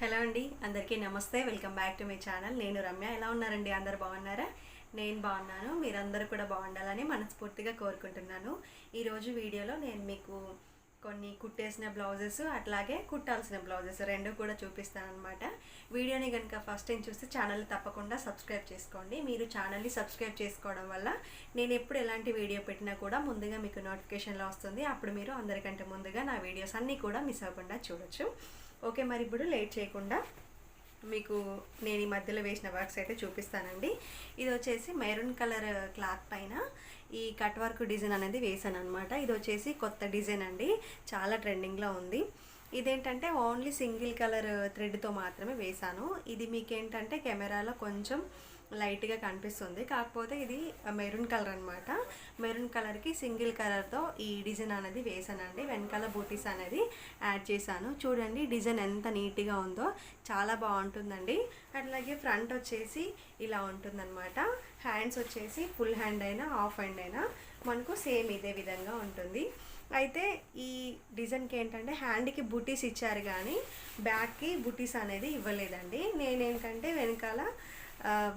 Hello అండి అందరికీ నమస్తే. Welcome back to my channel. నేను రమ్య. ఎలా ఉన్నారండి? అందరు బాగున్నారా? నేను బాగున్నాను. మీరందరూ కూడా బాగుండాలని మనస్ఫూర్తిగా కోరుకుంటున్నాను. ఈరోజు వీడియోలో నేను మీకు కొన్ని కుట్టేసిన బ్లౌజెస్ అట్లాగే కుట్టాల్సిన బ్లౌజెస్ రెండు కూడా చూపిస్తాను అనమాట వీడియోని కనుక ఫస్ట్ టైం చూస్తే ఛానల్ తప్పకుండా సబ్స్క్రైబ్ చేసుకోండి. మీరు ఛానల్ని సబ్స్క్రైబ్ చేసుకోవడం వల్ల నేను ఎప్పుడు ఎలాంటి వీడియో పెట్టినా కూడా ముందుగా మీకు నోటిఫికేషన్లో వస్తుంది. అప్పుడు మీరు అందరికంటే ముందుగా నా వీడియోస్ అన్నీ కూడా మిస్ అవ్వకుండా చూడొచ్చు. ఓకే మరి ఇప్పుడు లేట్ చేయకుండా మీకు నేను ఈ మధ్యలో వేసిన వర్క్స్ అయితే చూపిస్తానండి. ఇది వచ్చేసి మెరూన్ కలర్ క్లాత్ పైన ఈ కట్ వర్క్ డిజైన్ అనేది వేసాను అనమాట ఇది వచ్చేసి కొత్త డిజైన్ అండి. చాలా ట్రెండింగ్లో ఉంది. ఇదేంటంటే ఓన్లీ సింగిల్ కలర్ థ్రెడ్తో మాత్రమే వేసాను ఇది మీకేంటంటే కెమెరాలో కొంచెం లైట్గా కనిపిస్తుంది. కాకపోతే ఇది మెరూన్ కలర్ అనమాట మెరూన్ కలర్కి సింగిల్ కలర్తో ఈ డిజైన్ అనేది వేసానండి. వెనకాల బూటీస్ అనేది యాడ్ చేశాను. చూడండి డిజైన్ ఎంత నీట్గా ఉందో. చాలా బాగుంటుందండి. అట్లాగే ఫ్రంట్ వచ్చేసి ఇలా ఉంటుందన్నమాట. హ్యాండ్స్ వచ్చేసి ఫుల్ హ్యాండ్ అయినా హాఫ్ హ్యాండ్ అయినా మనకు సేమ్ ఇదే విధంగా ఉంటుంది. అయితే ఈ డిజైన్కి ఏంటంటే హ్యాండ్కి బుటీస్ ఇచ్చారు కానీ బ్యాక్కి బుటీస్ అనేది ఇవ్వలేదండి. నేనేంటంటే వెనకాల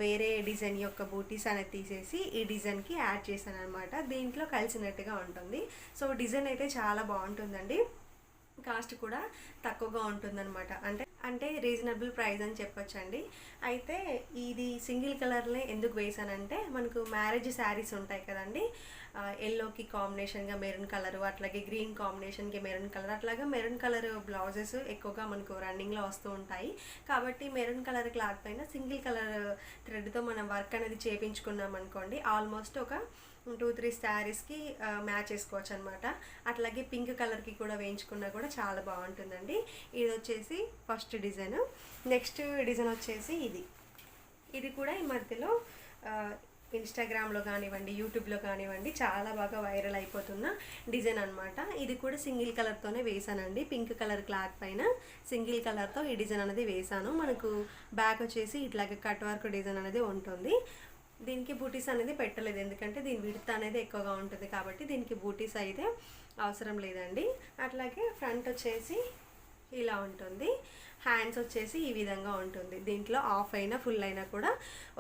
వేరే డిజైన్ యొక్క బూటీస్ అనేది తీసేసి ఈ డిజైన్కి యాడ్ చేశాను అనమాట దీంట్లో కలిసినట్టుగా ఉంటుంది. సో డిజైన్ అయితే చాలా బాగుంటుందండి. కాస్ట్ కూడా తక్కువగా ఉంటుందన్నమాట. అంటే అంటే రీజనబుల్ ప్రైస్ అని చెప్పొచ్చండి. అయితే ఇది సింగిల్ కలర్లే ఎందుకు వేసానంటే మనకు మ్యారేజ్ శారీస్ ఉంటాయి కదండి. ఎల్లోకి కాంబినేషన్గా మెరూన్ కలర్ అట్లాగే గ్రీన్ కాంబినేషన్కి మెరూన్ కలర్ అట్లాగే మెరూన్ కలర్ బ్లౌజెస్ ఎక్కువగా మనకు రన్నింగ్లో వస్తూ ఉంటాయి. కాబట్టి మెరూన్ కలర్ క్లాత్ పైన సింగిల్ కలర్ థ్రెడ్తో మనం వర్క్ అనేది చేపించుకున్నాం అనుకోండి ఆల్మోస్ట్ ఒక టూ త్రీ శారీస్కి మ్యాచ్ చేసుకోవచ్చు అనమాట అట్లాగే పింక్ కలర్కి కూడా వేయించుకున్నా కూడా చాలా బాగుంటుందండి. ఇది వచ్చేసి ఫస్ట్ డిజైన్. నెక్స్ట్ డిజైన్ వచ్చేసి ఇది. ఇది కూడా ఈ మధ్యలో ఇన్స్టాగ్రామ్లో కానివ్వండి యూట్యూబ్లో కానివ్వండి చాలా బాగా వైరల్ అయిపోతున్న డిజైన్ అనమాట ఇది కూడా సింగిల్ కలర్తోనే వేసానండి. పింక్ కలర్ క్లాత్ పైన సింగిల్ కలర్తో ఈ డిజైన్ అనేది వేసాను. మనకు బ్యాక్ వచ్చేసి ఇట్లాగే కట్ వర్క్ డిజైన్ అనేది ఉంటుంది. దీనికి బూటీస్ అనేది పెట్టలేదు. ఎందుకంటే దీని విడత అనేది ఎక్కువగా ఉంటుంది కాబట్టి దీనికి బూటీస్ అయితే అవసరం లేదండి. అట్లాగే ఫ్రంట్ వచ్చేసి ఇలా ఉంటుంది. హ్యాండ్స్ వచ్చేసి ఈ విధంగా ఉంటుంది. దీంట్లో ఆఫ్ అయినా ఫుల్ అయినా కూడా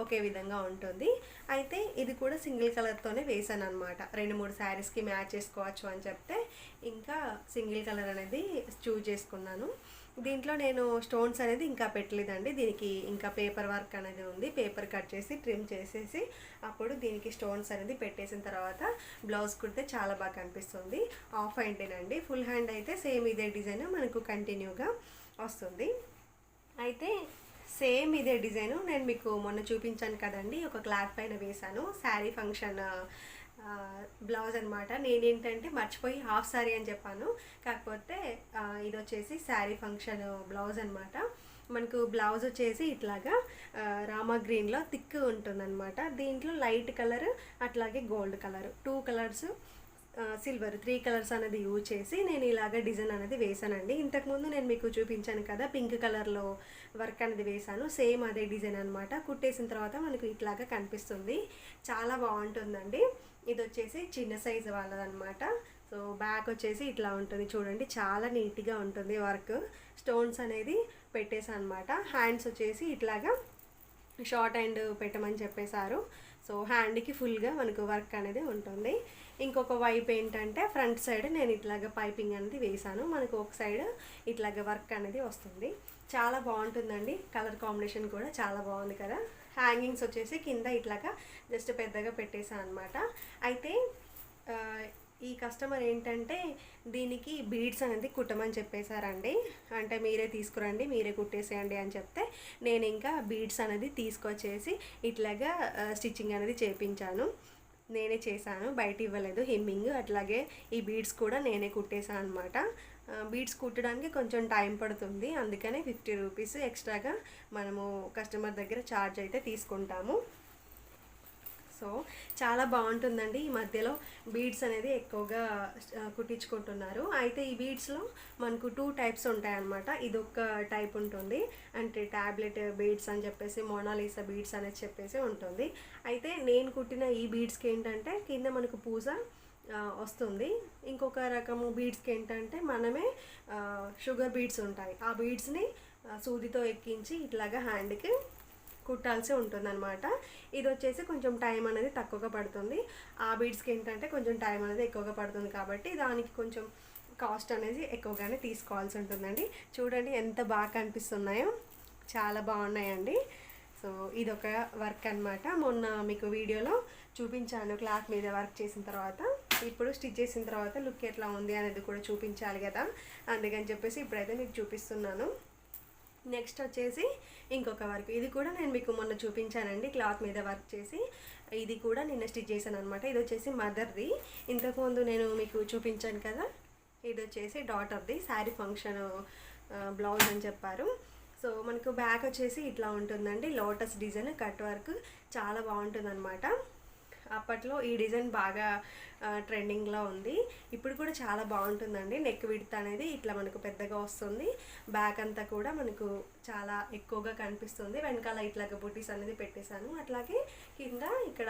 ఒకే విధంగా ఉంటుంది. అయితే ఇది కూడా సింగిల్ కలర్తోనే వేసాను అనమాట రెండు మూడు శారీస్కి మ్యాచ్ చేసుకోవచ్చు అని చెప్తే ఇంకా సింగిల్ కలర్ అనేది చూజ్ చేసుకున్నాను. దీంట్లో నేను స్టోన్స్ అనేది ఇంకా పెట్టలేదండి. దీనికి ఇంకా పేపర్ వర్క్ అనేది ఉంది. పేపర్ కట్ చేసి ట్రిమ్ చేసేసి అప్పుడు దీనికి స్టోన్స్ అనేది పెట్టేసిన తర్వాత బ్లౌజ్ కుడితే చాలా బాగా కనిపిస్తుంది. ఆఫ్ హ్యాండేనండి ఫుల్ హ్యాండ్ అయితే సేమ్ ఇదే డిజైన్. మనకు కంటిన్యూగా వస్తుంది. అయితే సేమ్ ఇదే డిజైను. నేను మీకు మొన్న చూపించాను కదండి. ఒక క్లాత్ పైన వేశాను. శారీ ఫంక్షన్ బ్లౌజ్ అనమాట నేనేంటంటే మర్చిపోయి హాఫ్ శారీ అని చెప్పాను. కాకపోతే ఇది వచ్చేసి శారీ ఫంక్షన్ బ్లౌజ్ అనమాట మనకు బ్లౌజ్ వచ్చేసి ఇట్లాగా రామా గ్రీన్లో థిక్ ఉంటుందన్నమాట. దీంట్లో లైట్ కలర్ అట్లాగే gold colour. Two colours silver three colours అనేది యూజ్ చేసి నేను ఇలాగ డిజైన్ అనేది వేసానండి ఇంతకుముందు నేను మీకు చూపించాను కదా పింక్ కలర్లో వర్క్ అనేది వేసాను సేమ్ అదే డిజైన్ అనమాట కుట్టేసిన తర్వాత మనకు ఇట్లాగా కనిపిస్తుంది. చాలా బాగుంటుందండి. ఇది వచ్చేసి చిన్న సైజు వాళ్ళదనమాట సో బ్యాక్ వచ్చేసి ఇట్లా ఉంటుంది చూడండి. చాలా నీట్గా ఉంటుంది వర్క్ స్టోన్స్ అనేది పెట్టేసాను అనమాట హ్యాండ్స్ వచ్చేసి ఇట్లాగా షార్ట్ హ్యాండ్ పెట్టమని చెప్పేశారు. సో హ్యాండ్కి ఫుల్గా మనకు వర్క్ అనేది ఉంటుంది. ఇంకొక వైపు ఏంటంటే ఫ్రంట్ సైడ్ నేను ఇట్లాగ పైపింగ్ అనేది వేసాను మనకు ఒక సైడ్ ఇట్లాగ వర్క్ అనేది వస్తుంది. చాలా బాగుంటుందండి. కలర్ కాంబినేషన్ కూడా చాలా బాగుంది కదా. హ్యాంగింగ్స్ వచ్చేసి కింద ఇట్లాగా జస్ట్ పెద్దగా పెట్టేసాను అనమాట అయితే ఈ కస్టమర్ ఏంటంటే దీనికి బీడ్స్ అనేది కుట్టమని చెప్పేశారండి. అంటే మీరే తీసుకురండి మీరే కుట్టేసేయండి అని చెప్తే నేను ఇంకా బీడ్స్ అనేది తీసుకొచ్చేసి ఇట్లాగా స్టిచ్చింగ్ అనేది చేపించాను. నేనే చేశాను బయట ఇవ్వలేదు. హిమ్మింగ్ అట్లాగే ఈ బీడ్స్ కూడా నేనే కుట్టేశాను అనమాట బీడ్స్ కుట్టడానికి కొంచెం టైం పడుతుంది. అందుకనే ఫిఫ్టీ రూపీస్ ఎక్స్ట్రాగా మనము కస్టమర్ దగ్గర ఛార్జ్ అయితే తీసుకుంటాము. సో చాలా బాగుంటుందండి. ఈ మధ్యలో బీడ్స్ అనేది ఎక్కువగా కుట్టించుకుంటున్నారు. అయితే ఈ బీడ్స్లో మనకు టూ టైప్స్ ఉంటాయన్నమాట. ఇది ఒక టైప్ ఉంటుంది. అంటే ట్యాబ్లెట్ బీడ్స్ అని చెప్పేసి మోనాలిసా బీడ్స్ అనేది చెప్పేసి ఉంటుంది. అయితే నేను కుట్టిన ఈ బీడ్స్కి ఏంటంటే కింద మనకు పూజ వస్తుంది. ఇంకొక రకము బీడ్స్కి ఏంటంటే మనమే షుగర్ బీడ్స్ ఉంటాయి. ఆ బీడ్స్ని సూదితో ఎక్కించి ఇట్లాగా హ్యాండ్కి కుట్టాల్సి ఉంటుందన్నమాట. ఇది వచ్చేసి కొంచెం టైం అనేది తక్కువగా పడుతుంది. ఆ బీడ్స్కి ఏంటంటే కొంచెం టైం అనేది ఎక్కువగా పడుతుంది కాబట్టి దానికి కొంచెం కాస్ట్ అనేది ఎక్కువగానే తీసుకోవాల్సి ఉంటుందండి. చూడండి ఎంత బాగా కనిపిస్తున్నాయో. చాలా బాగున్నాయండి. సో ఇదొక వర్క్ అన్నమాట. మొన్న మీకు వీడియోలో చూపించాను. క్లాత్ మీద వర్క్ చేసిన తర్వాత. ఇప్పుడు స్టిచ్ చేసిన తర్వాత లుక్ ఎట్లా ఉంది అనేది కూడా చూపించాలి కదా. అందుకని చెప్పేసి ఇప్పుడైతే మీకు చూపిస్తున్నాను. నెక్స్ట్ వచ్చేసి ఇంకొక వర్క్. ఇది కూడా నేను మీకు మొన్న చూపించానండి క్లాత్ మీద వర్క్ చేసి. ఇది కూడా నిన్న స్టిచ్ చేశాను అనమాట ఇది వచ్చేసి మదర్ది. ఇంతకుముందు నేను మీకు చూపించాను కదా ఇది వచ్చేసి డాటర్ది. శారీ ఫంక్షన్ బ్లౌజ్ అని చెప్పారు. సో మనకు బ్యాక్ వచ్చేసి ఇట్లా ఉంటుందండి. Lotus design cut work. చాలా బాగుంటుంది అప్పట్లో ఈ డిజైన్ బాగా ట్రెండింగ్లో ఉంది. ఇప్పుడు కూడా చాలా బాగుంటుందండి. నెక్ విడ్త్ అనేది ఇట్లా మనకు పెద్దగా వస్తుంది. బ్యాక్ అంతా కూడా మనకు చాలా ఎక్కువగా కనిపిస్తుంది. వెనకాల ఇట్లాగ బుటీస్ అనేది పెట్టేశాను. అట్లాగే కింద ఇక్కడ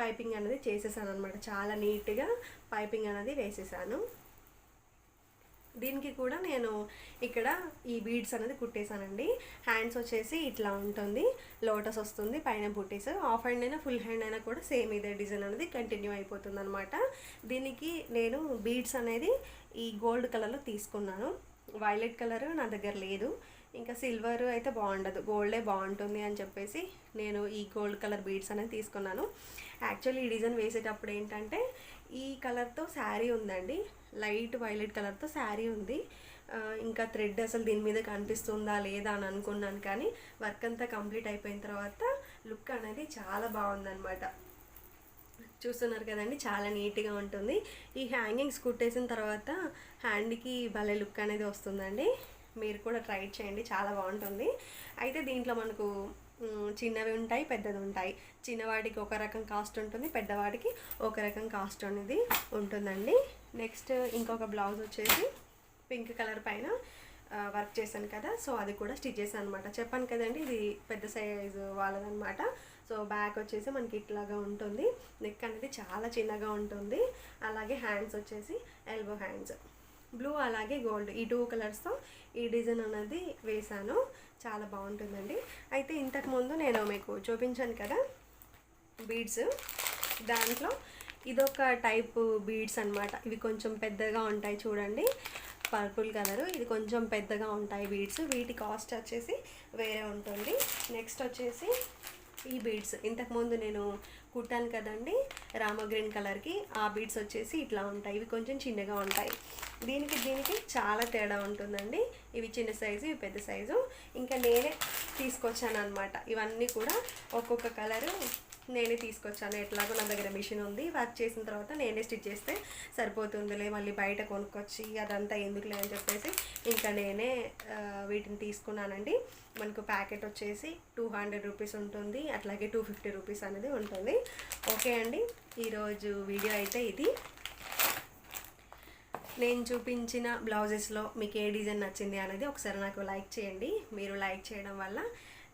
పైపింగ్ అనేది చేసేసాను అనమాట చాలా నీట్గా పైపింగ్ అనేది వేసేసాను. దీనికి కూడా నేను ఇక్కడ ఈ బీడ్స్ అనేది కుట్టేశానండి. హ్యాండ్స్ వచ్చేసి ఇట్లా ఉంటుంది. లోటస్ వస్తుంది. పైన బుటీస్. హాఫ్ హ్యాండ్ అయినా ఫుల్ హ్యాండ్ అయినా కూడా సేమ్ ఇదే డిజైన్ అనేది కంటిన్యూ అయిపోతుంది అనమాట దీనికి నేను బీడ్స్ అనేది ఈ గోల్డ్ కలర్లో తీసుకున్నాను. వైలెట్ కలర్ నా దగ్గర లేదు. ఇంకా సిల్వర్ అయితే బాగుండదు. గోల్డే బాగుంటుంది అని చెప్పేసి నేను ఈ గోల్డ్ కలర్ బీడ్స్ అనేది తీసుకున్నాను. యాక్చువల్లీ ఈ డిజైన్ వేసేటప్పుడు ఏంటంటే ఈ కలర్తో శారీ ఉందండి. లైట్ వైలెట్ కలర్తో శారీ ఉంది. ఇంకా థ్రెడ్ అసలు దీని మీద కనిపిస్తుందా లేదా అని అనుకున్నాను కానీ వర్క్ అంతా కంప్లీట్ అయిపోయిన తర్వాత లుక్ అనేది చాలా బాగుందన్నమాట. చూస్తున్నారు కదండి చాలా నీట్గా ఉంటుంది. ఈ హ్యాంగింగ్స్ కుట్టేసిన తర్వాత హ్యాండ్కి భలే లుక్ అనేది వస్తుందండి. మీరు కూడా ట్రై చేయండి చాలా బాగుంటుంది. అయితే దీంట్లో మనకు చిన్నవి ఉంటాయి పెద్దది ఉంటాయి. చిన్నవాడికి ఒక రకం కాస్ట్ ఉంటుంది పెద్దవాడికి ఒక రకం కాస్ట్ అనేది ఉంటుందండి. నెక్స్ట్ ఇంకొక బ్లౌజ్ వచ్చేసి పింక్ కలర్ పైన వర్క్ చేశాను కదా. సో అది కూడా స్టిచ్ చేశాను అనమాట చెప్పాను కదండి ఇది పెద్ద సైజు వాళ్ళదనమాట సో బ్యాక్ వచ్చేసి మనకి ఇట్లాగా ఉంటుంది. నెక్ అనేది చాలా చిన్నగా ఉంటుంది. అలాగే హ్యాండ్స్ వచ్చేసి ఎల్బో హ్యాండ్స్. బ్లూ అలాగే గోల్డ్ ఈ టూ కలర్స్తో ఈ డిజైన్ అనేది వేశాను. చాలా బాగుంటుందండి. అయితే ఇంతకుముందు నేను మీకు చూపించాను కదా బీడ్స్. దాంట్లో ఇదొక టైప్ బీడ్స్ అన్నమాట. ఇవి కొంచెం పెద్దగా ఉంటాయి చూడండి. పర్పుల్ కలరు ఇది కొంచెం పెద్దగా ఉంటాయి బీడ్స్ వీటి కాస్ట్ వచ్చేసి వేరే ఉంటుంది. నెక్స్ట్ వచ్చేసి ఈ బీడ్స్ ఇంతకుముందు నేను కుట్టాను కదండి రామ గ్రీన్ కలర్కి ఆ బీడ్స్ వచ్చేసి ఇట్లా ఉంటాయి. ఇవి కొంచెం చిన్నగా ఉంటాయి. దీనికి దీనికి చాలా తేడా ఉంటుందండి. ఇవి చిన్న సైజు ఇవి పెద్ద సైజు ఇంకా నేనే తీసుకొచ్చాను అనమాట ఇవన్నీ కూడా ఒక్కొక్క కలరు నేనే తీసుకొచ్చాను. ఎట్లాగో నా దగ్గర మిషన్ ఉంది. వర్క్ చేసిన తర్వాత నేనే స్టిచ్ చేస్తే సరిపోతుందిలే మళ్ళీ బయట కొనుక్కొచ్చి అదంతా ఎందుకులే అని చెప్పేసి ఇంకా నేనే వీటిని తీసుకున్నానండి. మనకు ప్యాకెట్ వచ్చేసి టూ హండ్రెడ్ రూపీస్ ఉంటుంది. అట్లాగే టూ ఫిఫ్టీ రూపీస్ అనేది ఉంటుంది. ఓకే అండి. ఈరోజు వీడియో అయితే ఇది. నేను చూపించిన బ్లౌజెస్లో మీకు ఏ డిజైన్ నచ్చింది అనేది ఒకసారి నాకు లైక్ చేయండి. మీరు లైక్ చేయడం వల్ల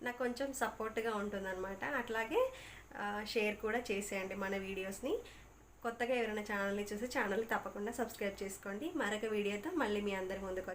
నాకు కొంచెం సపోర్ట్గా ఉంటుందన్నమాట. అట్లాగే షేర్ కూడా చేసేయండి మన వీడియోస్ని కొత్తగా ఎవరైనా ఛానల్ని చూసి ఛానల్ని తప్పకుండా సబ్స్క్రైబ్ చేసుకోండి. మరొక వీడియోతో మళ్ళీ మీ అందరి ముందుకు